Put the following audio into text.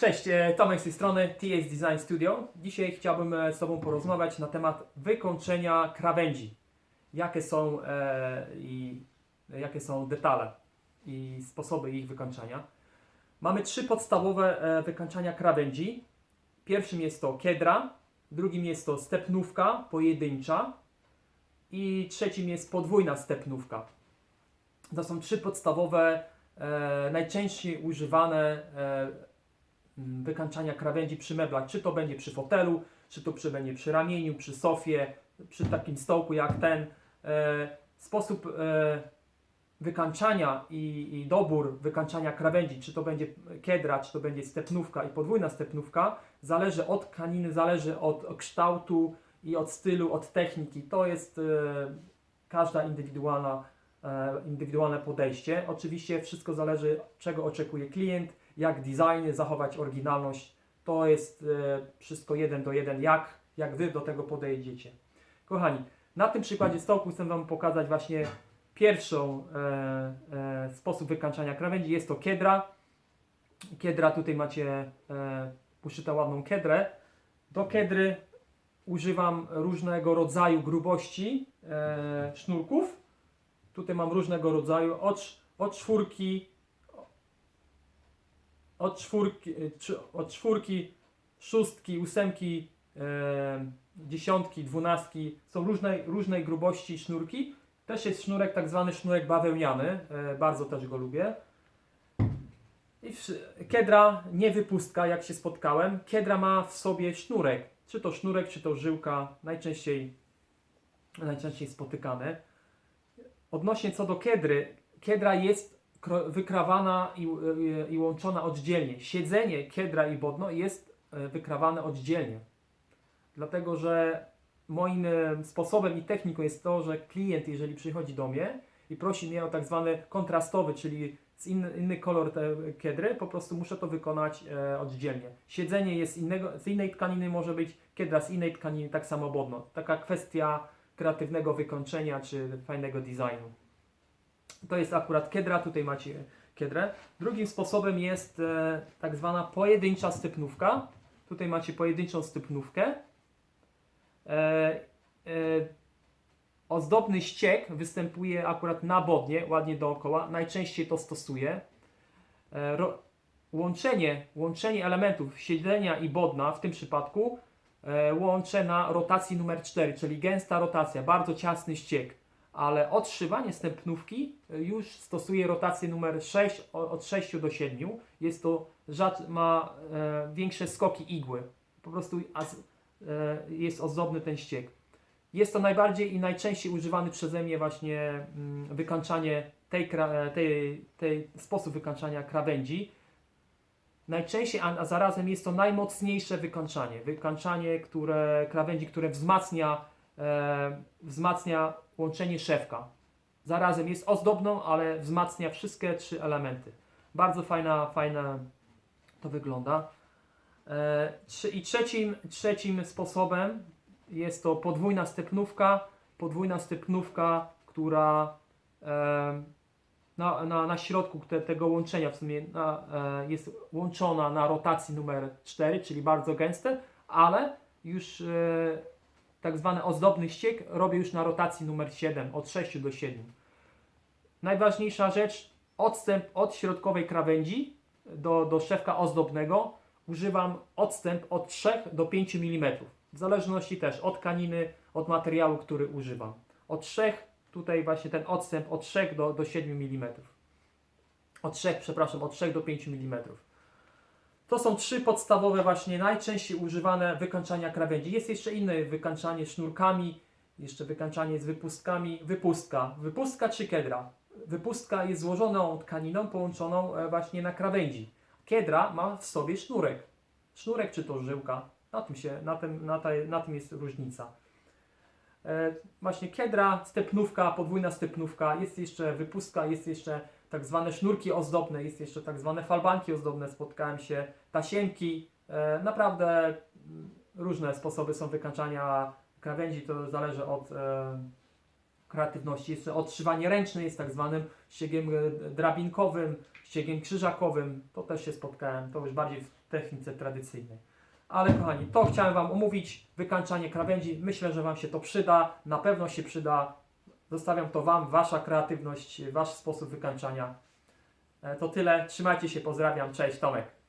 Cześć, e, Tomek z tej strony TS Design Studio. Dzisiaj chciałbym e, z Tobą porozmawiać na temat wykończenia krawędzi. Jakie są, e, i, jakie są detale i sposoby ich wykończenia. Mamy trzy podstawowe e, wykończenia krawędzi. Pierwszym jest to kiedra, drugim jest to stepnówka pojedyncza i trzecim jest podwójna stepnówka. To są trzy podstawowe, e, najczęściej używane e, wykańczania krawędzi przy meblach, czy to będzie przy fotelu, czy to przy, będzie przy ramieniu, przy sofie, przy takim stołku jak ten. E, sposób e, wykańczania i, i dobór wykańczania krawędzi, czy to będzie kiedra, czy to będzie stepnówka i podwójna stepnówka, zależy od tkaniny, zależy od kształtu i od stylu, od techniki. To jest e, każda indywidualna, e, indywidualne podejście. Oczywiście wszystko zależy, czego oczekuje klient, jak designy, zachować oryginalność. To jest e, wszystko jeden do jeden, jak, jak Wy do tego podejdziecie. Kochani, na tym przykładzie stołku chcę Wam pokazać właśnie pierwszą e, e, sposób wykańczania krawędzi. Jest to kiedra. Kiedra, tutaj macie e, ładną kiedrę. Do kiedry używam różnego rodzaju grubości e, sznurków. Tutaj mam różnego rodzaju od, od czwórki od czwórki, czy- od czwórki, szóstki, ósemki, e, dziesiątki, dwunastki. Są różnej, różnej grubości sznurki. Też jest sznurek, tak zwany sznurek bawełniany. E, bardzo też go lubię. I wszy- Kiedra nie wypustka, jak się spotkałem. Kiedra ma w sobie sznurek. Czy to sznurek, czy to żyłka. Najczęściej, najczęściej spotykane. Odnośnie co do kiedry. Kiedra jest wykrawana i, i, łączona oddzielnie. Siedzenie kiedra i bodno jest e, wykrawane oddzielnie. Dlatego, że moim e, sposobem i techniką jest to, że klient, jeżeli przychodzi do mnie i prosi mnie o tak zwany kontrastowy, czyli inny, inny kolor te kiedry, po prostu muszę to wykonać e, oddzielnie. Siedzenie jest innego, z innej tkaniny może być, kiedra z innej tkaniny, tak samo bodno. Taka kwestia kreatywnego wykończenia czy fajnego designu. To jest akurat kiedra, tutaj macie kiedrę. Drugim sposobem jest e, tak zwana pojedyncza stypnówka. Tutaj macie pojedynczą stypnówkę. E, e, ozdobny ściek występuje akurat na bodnie, ładnie dookoła. Najczęściej to stosuję. E, ro, łączenie, łączenie elementów siedzenia i bodna w tym przypadku e, łączę na rotacji numer 4, czyli gęsta rotacja, bardzo ciasny ściek. Ale odszywanie stępnówki e, już stosuję rotację numer 6, o- od 6 do 7. Jest to, rzad, ma e, większe skoki igły. Po prostu e, jest ozdobny ten ściek. Jest to najbardziej i najczęściej używany przeze mnie właśnie mm, wykańczanie tej, e, tej, tej sposób wykańczania krawędzi. Najczęściej, a, a zarazem jest to najmocniejsze wykańczanie. Wykańczanie które, krawędzi, które wzmacnia, e, wzmacnia łączenie szewka. Zarazem jest ozdobną, ale wzmacnia wszystkie trzy elementy. Bardzo fajna, fajna to wygląda. E, I trzecim, trzecim sposobem jest to podwójna stepnówka. Podwójna stepnówka, która e, na, na, na środku te, tego łączenia w sumie na, jest łączona na rotacji numer 4, czyli bardzo gęste, ale już tak zwany ozdobny ściek robię już na rotacji numer 7, od 6 do 7. Najważniejsza rzecz, odstęp od środkowej krawędzi do, do szewka ozdobnego używam odstęp od 3 do 5 mm. W zależności też od tkaniny, od materiału, który używam. Od 3, tutaj właśnie ten odstęp od 3 do, do 7 mm. Od 3, przepraszam, od 3 do 5 mm. To są trzy podstawowe właśnie najczęściej używane wykańczania krawędzi. Jest jeszcze inne wykańczanie sznurkami, jeszcze wykańczanie z wypustkami. Wypustka. Wypustka czy kiedra? Wypustka jest złożoną tkaniną połączoną e, właśnie na krawędzi. Kiedra ma w sobie sznurek. Sznurek czy to żyłka. Na tym, się, na tym, na na tym jest różnica. E, właśnie kiedra, stepnówka, podwójna stepnówka, jest jeszcze wypustka, jest jeszcze tak zwane sznurki ozdobne, jest jeszcze tak zwane falbanki ozdobne, spotkałem się, tasiemki, e, naprawdę różne sposoby są wykańczania krawędzi, to zależy od, e, kreatywności. Jeszcze odszywanie ręczne jest tak zwanym ściegiem e, drabinkowym, ściegiem krzyżakowym. To też się spotkałem, to już bardziej w technice tradycyjnej. Ale kochani, to chciałem Wam omówić, wykańczanie krawędzi. Myślę, że Wam się to przyda, na pewno się przyda. Zostawiam to Wam, Wasza kreatywność, Wasz sposób wykańczania. E, To tyle, trzymajcie się, pozdrawiam, cześć, Tomek.